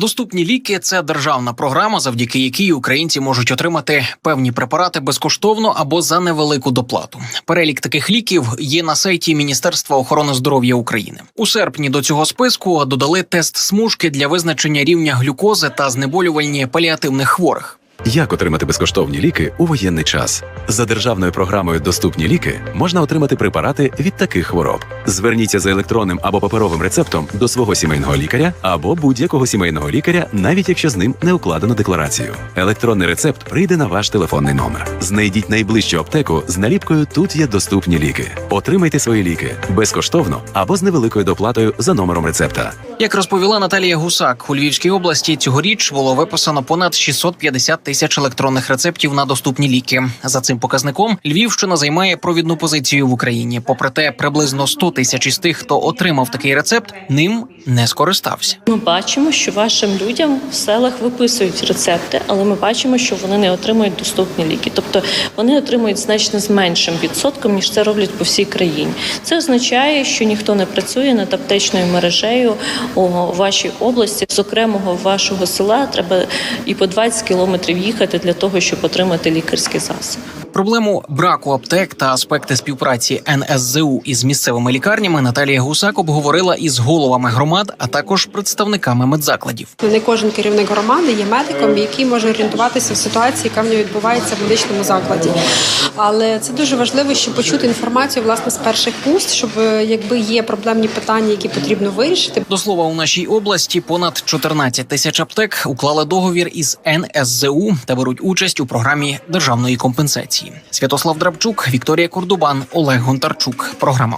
Доступні ліки це державна програма, завдяки якій українці можуть отримати певні препарати безкоштовно або за невелику доплату. Перелік таких ліків є на сайті Міністерства охорони здоров'я України. У серпні до цього списку додали тест смужки для визначення рівня глюкози та знеболювальні паліативних хворих. Як отримати безкоштовні ліки у воєнний час? За державною програмою Доступні ліки можна отримати препарати від таких хвороб. Зверніться за електронним або паперовим рецептом до свого сімейного лікаря або будь-якого сімейного лікаря, навіть якщо з ним не укладено декларацію. Електронний рецепт прийде на ваш телефонний номер. Знайдіть найближчу аптеку з наліпкою Тут є доступні ліки. Отримайте свої ліки безкоштовно або з невеликою доплатою за номером рецепта. Як розповіла Наталія Гусак, у Львівській області цьогоріч було виписано понад 650 тисяч електронних рецептів на доступні ліки. За цим показником Львівщина займає провідну позицію в Україні. Попри те, приблизно 100 тисяч із тих, хто отримав такий рецепт, ним не скористався. Ми бачимо, що вашим людям в селах виписують рецепти, але ми бачимо, що вони не отримують доступні ліки. Тобто вони отримують значно з меншим відсотком, ніж це роблять по всій країні. Це означає, що ніхто не працює над аптечною мережею у вашій області. З окремого вашого села треба і по 20 кілометрів їхати для того, щоб отримати лікарський засіб. Проблему браку аптек та аспекти співпраці НСЗУ із місцевими лікарнями Наталія Гусак обговорила із головами громад, а також представниками медзакладів. Не кожен керівник громади є медиком, який може орієнтуватися в ситуації, яка в нього відбувається в медичному закладі. Але це дуже важливо, щоб почути інформацію власне з перших вуст, щоб е, якби є проблемні питання, які потрібно вирішити. До слова, у нашій області понад 14 тисяч аптек уклали договір із НСЗУ та беруть участь у програмі державної компенсації. Святослав Драбчук, Вікторія Кордубан, Олег Гонтарчук. Програма